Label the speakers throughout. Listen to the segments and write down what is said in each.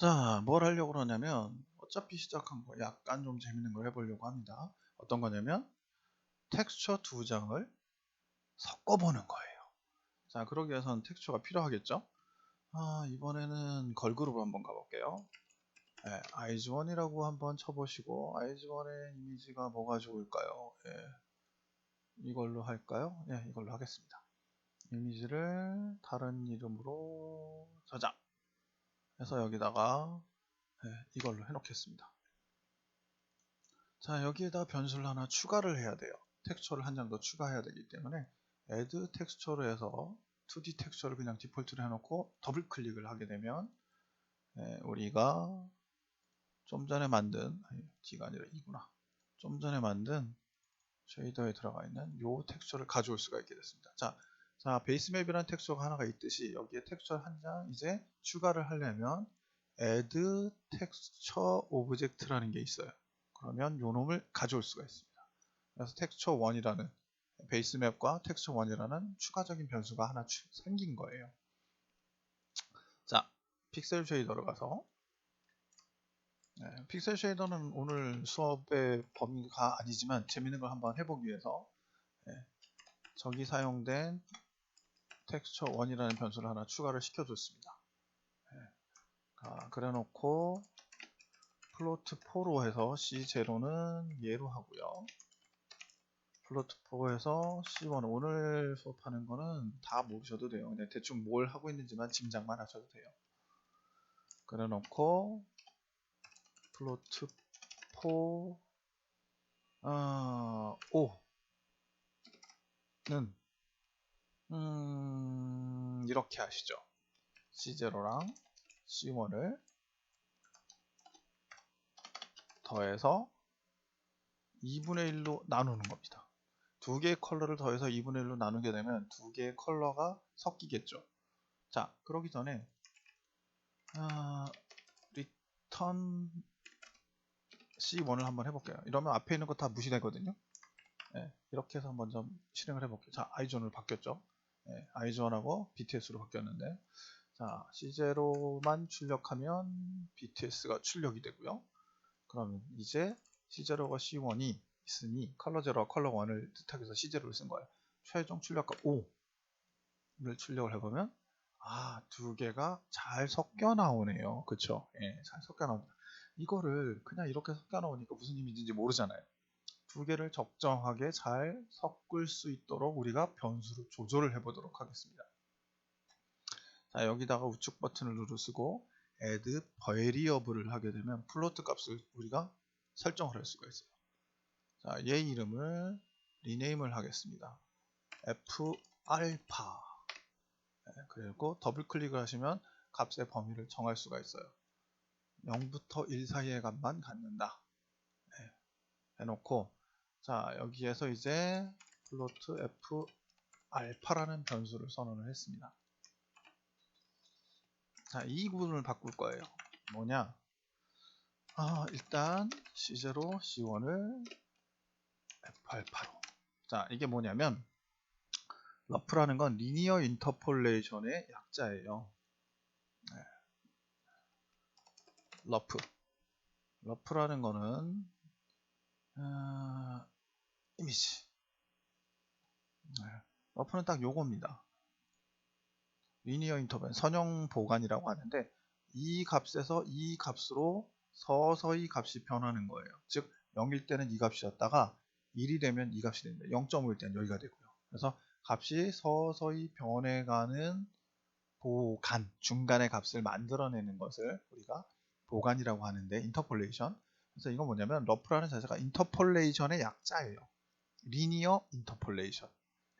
Speaker 1: 자, 뭘 하려고 그러냐면 어차피 시작한 거 약간 좀 재밌는 걸 해보려고 합니다. 어떤 거냐면 텍스처 두 장을 섞어보는 거예요. 자, 그러기 위해서는 텍스처가 필요하겠죠? 아, 이번에는 걸그룹 한번 가볼게요. 네, 아이즈원이라고 한번 쳐보시고 아이즈원의 이미지가 뭐가 좋을까요? 예, 이걸로 할까요? 네, 이걸로 하겠습니다. 이미지를 다른 이름으로 저장 해서 여기다가 네, 이걸로 해놓겠습니다. 자 여기에다 변수를 하나 추가를 해야 돼요. 텍스처를 한 장 더 추가해야 되기 때문에 add 텍스처로 해서 2D 텍스처를 그냥 디폴트로 해놓고 더블 클릭을 하게 되면 네, 우리가 좀 전에 만든 아니, D가 아니라 이구나 좀 전에 만든 쉐이더에 들어가 있는 요 텍스처를 가져올 수가 있게 됐습니다. 자, 자 베이스맵이라는 텍스처가 하나가 있듯이 여기에 텍스처 한 장 이제 추가를 하려면 add texture object라는 게 있어요. 그러면 요 놈을 가져올 수가 있습니다. 그래서 texture 1이라는 베이스맵과 texture 1이라는 추가적인 변수가 하나 생긴 거예요. 자, 픽셀 쉐이더로 가서 네, 픽셀 쉐이더는 오늘 수업의 범위가 아니지만 재밌는 걸 한번 해보기 위해서 네, 저기 사용된 texture 1이라는 변수를 하나 추가를 시켜줬습니다. 네, 아, 그래 놓고 플로트 4로 해서 C0는 얘로 하고요. 플로트 4에서 C1 오늘 수업하는 거는 다 모르셔도 돼요. 그냥 대충 뭘 하고 있는지만 짐작만 하셔도 돼요. 그래 놓고 플로트 4 어, 5는 음, 이렇게 하시죠. C0랑 C1을 더해서 2분의 1로 나누는 겁니다. 두 개의 컬러를 더해서 2분의 1로 나누게 되면 두 개의 컬러가 섞이겠죠. 자, 그러기 전에 아, return C1을 한번 해볼게요. 이러면 앞에 있는 거 다 무시되거든요. 네, 이렇게 해서 먼저 실행을 해볼게요. 자, 아이존으로 바뀌었죠. 네, 아이존하고 BTS로 바뀌었는데 자, C0만 출력하면 BTS가 출력이 되고요. 그러면 이제 C0과 C1이 있으니 컬러 0와 컬러 1을 뜻하기 위해서 C0를 쓴 거예요. 최종 출력과 5를 출력을 해보면 아, 두 개가 잘 섞여 나오네요. 그쵸? 예, 잘 섞여 나옵니다. 이거를 그냥 이렇게 섞여 나오니까 무슨 의미인지 모르잖아요. 두 개를 적정하게 잘 섞을 수 있도록 우리가 변수를 조절을 해 보도록 하겠습니다. 자, 여기다가 우측 버튼을 누르시고 add variable을 하게 되면 플로트 값을 우리가 설정을 할 수가 있어요. 자, 얘 이름을 리네임을 하겠습니다. f 알파 네, 그리고 더블 클릭을 하시면 값의 범위를 정할 수가 있어요. 0부터 1 사이의 값만 갖는다. 네, 해놓고 자 여기에서 이제 플로트 f 알파라는 변수를 선언을 했습니다. 자, 이 구분을 바꿀 거예요. 뭐냐? 아, 일단 C0, C1을 F8로. 자, 이게 뭐냐면 러프라는 건 리니어 인터폴레이션의 약자예요. 네. 러프. 러프라는 거는 어, 이미지. 네. 러프는 딱 요겁니다. 리니어 인터벤 선형 보관이라고 하는데 이 값에서 이 값으로 서서히 값이 변하는 거예요. 즉 0일 때는 이 값이었다가 1이 되면 이 값이 됩니다. 0.5일 때는 여기가 되고요. 그래서 값이 서서히 변해가는 보관, 중간의 값을 만들어내는 것을 우리가 보관이라고 하는데 인터폴레이션. 그래서 이건 뭐냐면 러프라는 자체가 인터폴레이션의 약자예요. 리니어 인터폴레이션.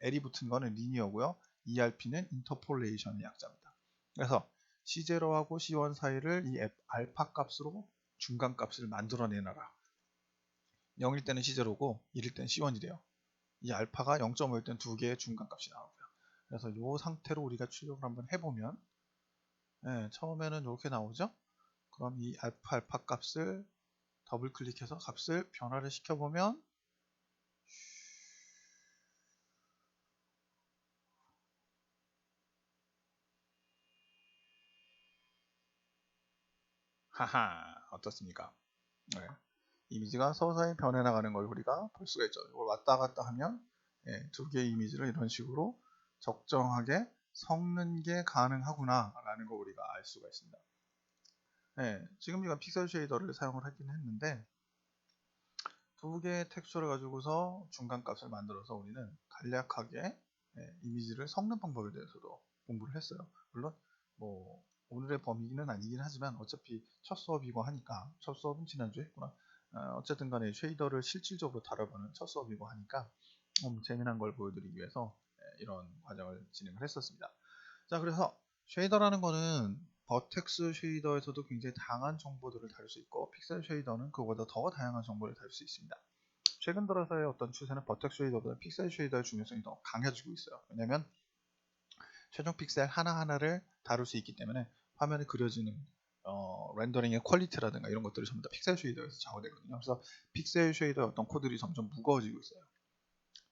Speaker 1: L이 붙은 거는 리니어고요. ERP는 인터폴레이션의 약자입니다. 그래서 C0하고 C1 사이를 이 알파 값으로 중간 값을 만들어내놔라. 0일 때는 C0고 1일 때는 C1이래요. 이 알파가 0.5일 때는 두 개의 중간 값이 나오고요. 그래서 이 상태로 우리가 출력을 한번 해보면 네, 처음에는 이렇게 나오죠. 그럼 이 알파 알파 값을 더블 클릭해서 값을 변화를 시켜보면 하하 어떻습니까? 네. 이미지가 서서히 변해나가는 걸 우리가 볼 수가 있죠. 이걸 왔다 갔다 하면 예, 두 개의 이미지를 이런 식으로 적정하게 섞는 게 가능하구나 라는 거 우리가 알 수가 있습니다. 네, 지금 제가 픽셀 쉐이더를 사용을 하긴 했는데 두 개의 텍스처를 가지고서 중간 값을 만들어서 우리는 간략하게 예, 이미지를 섞는 방법에 대해서도 공부를 했어요. 물론 뭐 오늘의 범위는 아니긴 하지만 어차피 첫 수업이고 하니까 첫 수업은 지난주에 했구나. 어, 쨌든 간에 쉐이더를 실질적으로 다뤄보는 첫 수업이고 하니까 음, 재미난 걸 보여드리기 위해서 예, 이런 과정을 진행을 했었습니다. 자 그래서 쉐이더라는 거는 버텍스 쉐이더에서도 굉장히 다양한 정보들을 다룰 수 있고 픽셀 쉐이더는 그보다 더 다양한 정보를 다룰 수 있습니다. 최근 들어서의 어떤 추세는 버텍스 쉐이더보다 픽셀 쉐이더의 중요성이 더 강해지고 있어요. 왜냐하면 최종 픽셀 하나하나를 다룰 수 있기 때문에 화면에 그려지는 어, 렌더링의 퀄리티라든가 이런 것들이 전부 다 픽셀 쉐이더에서 작업되거든요. 그래서 픽셀 쉐이더의 어떤 코드들이 점점 무거워지고 있어요.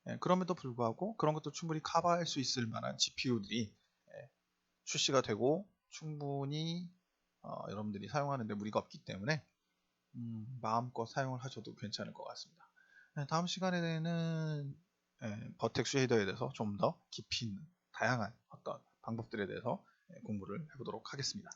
Speaker 1: 예, 그럼에도 불구하고 그런 것도 충분히 커버할 수 있을 만한 GPU들이 예, 출시가 되고 충분히 어, 여러분들이 사용하는데 무리가 없기 때문에 음, 마음껏 사용을 하셔도 괜찮을 것 같습니다. 네, 다음 시간에는 예, 버텍 쉐이더에 대해서 좀 더 깊이 있는 다양한 어떤 방법들에 대해서 예, 공부를 해보도록 하겠습니다.